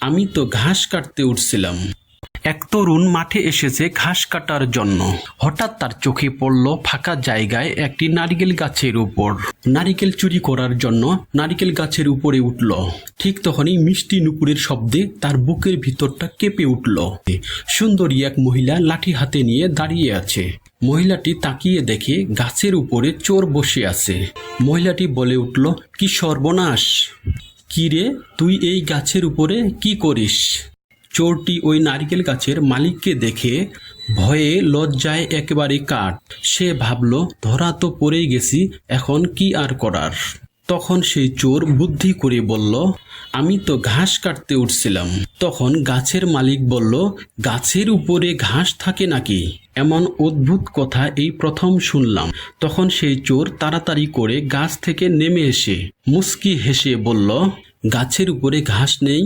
আমি তো ঘাস কাটতে উঠছিলাম। এক তরুণ মাঠে এসেছে ঘাস কাটার জন্য। হঠাৎ তার চোখে পড়ল ফাঁকা জায়গায় একটি নারিকেল গাছের উপর। নারিকেল চুরি করার জন্য নারিকেল গাছের উপরে উঠল। ঠিক তখনই মিষ্টি নুপুরের শব্দে তার বুকের ভিতরটা কেঁপে উঠল। সুন্দরী এক মহিলা লাঠি হাতে নিয়ে দাঁড়িয়ে আছে। মহিলাটি তাকিয়ে দেখে গাছের উপরে চোর বসে আছে। মহিলাটি বলে উঠল, কি সর্বনাশ! কি রে, তুই এই গাছের উপরে কি করিস? চোরটি ওই নারকেল গাছের মালিককে দেখে ভয়ে লজ্জায় একেবারে কাঠ। সে ভাবল, ধরা তো পড়েই গেছি, এখন কি আর করার? তখন সেই চোর বুদ্ধি করে বলল, আমি তো ঘাস কাটতে উঠছিলাম। তখন গাছের মালিক বলল, গাছের উপরে ঘাস থাকে নাকি? এমন অদ্ভুত কথা এই প্রথম শুনলাম। তখন সেই চোর তাড়াতাড়ি করে গাছ থেকে নেমে এসে মুস্কি হেসে বলল, গাছের উপরে ঘাস নেই?